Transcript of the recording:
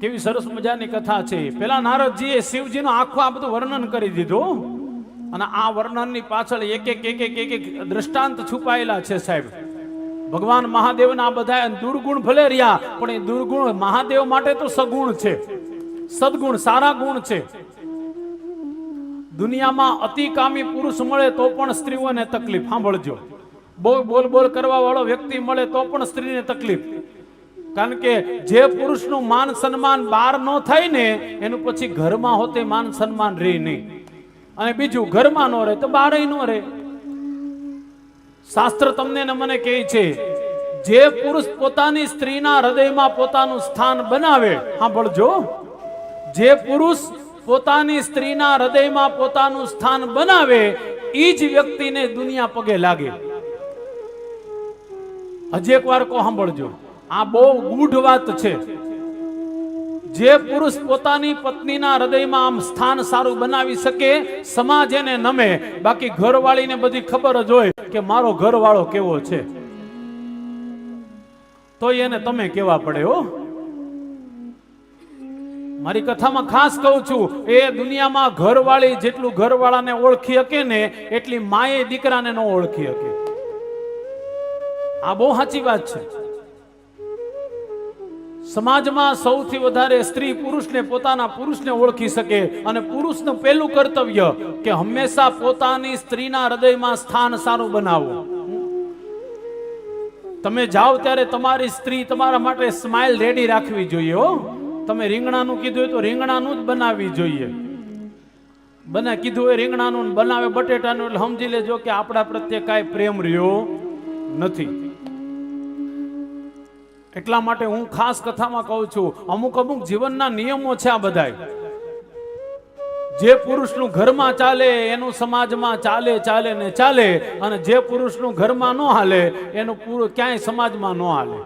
કેવી સરસ મજાની કથા છે. પેલા નારદજીએ શિવજીનું આખું આ બધું વર્ણન કરી દીધું. અને આ વર્ણનની પાછળ એક એક એક એક એક દ્રષ્ટાંત છુપાયેલા છે સાહેબ. ભગવાન મહાદેવના બધા દુર્ગુણ ભલે રહ્યા, પણ એ દુર્ગુણ મહાદેવ માટે તો સગુણ છે. સદગુણ, સારા ગુણ છે. દુનિયામાં અતિકામી પુરુષ મળે તો પણ સ્ત્રીઓને તકલીફ. સાંભળજો. બહુ બોલ બોલ કરવા વાળો વ્યક્તિ મળે તો પણ સ્ત્રીને તકલીફ. કારણ કે જે પુરુષનું માન સન્માન બહાર ન થાય ને, એનું પછી ઘરમાં હોતે માન સન્માન રહે નહીં. અને બીજું, ઘરમાં ન રહે તો બહાર ન રહે. શાસ્ત્ર તમને ને મને કહે છે, જે પુરુષ પોતાની સ્ત્રીના હૃદયમાં પોતાનું સ્થાન બનાવે, સાંભળજો. જે પુરુષ પોતાની સ્ત્રીના હૃદયમાં પોતાનું સ્થાન બનાવે એ જ વ્યક્તિને દુનિયા પગે લાગે. હજી એક વાર કહો, સાંભળજો. આ બહુ ગૂઢ વાત છે. જે પુરુષ પોતાની પત્નીના હૃદયમાં આમ સ્થાન સારું બનાવી શકે, સમાજ એને નમે. બાકી ઘરવાળીને બધી ખબર જ હોય કે મારો ઘરવાળો કેવો છે. તો એને તમે કેવા પડે હો? મારી કથામાં ખાસ કહું છું, એ દુનિયામાં ઘરવાળી જેટલું ઘરવાળાને ઓળખી શકે ને, એટલી માએ દીકરાને ન ઓળખી શકે. આ બહુ સાચી વાત છે. સમાજમાં સૌથી વધારે સ્ત્રી પુરુષને પોતાના પુરુષને ઓળખી શકે અને પુરુષનું પહેલું કર્તવ્ય કે હંમેશા પોતાની સ્ત્રીના હૃદયમાં સ્થાન સારું બનાવવું તમે જાઓ ત્યારે તમારી સ્ત્રી તમારા માટે સ્માઇલ રેડી રાખવી જોઈએ હો. તમે રીંગણાનું કીધું હોય તો રીંગણાનું જ બનાવવી જોઈએ. બને કીધું હોય રીંગણાનું બનાવે બટેટાનું એટલે સમજી લેજો કે આપણા પ્રત્યે કાંઈ પ્રેમ રહ્યો નથી. એટલા માટે હું ખાસ કથામાં કહું છું, અમુક અમુક જીવનના નિયમો છે આ બધાય. જે પુરુષનું ઘરમાં ચાલે, એનું સમાજમાં ચાલે ચાલે ને ચાલે, અને જે પુરુષનું ઘરમાં ન હાલે, એનું પૂરું ક્યાંય સમાજમાં ન હાલે.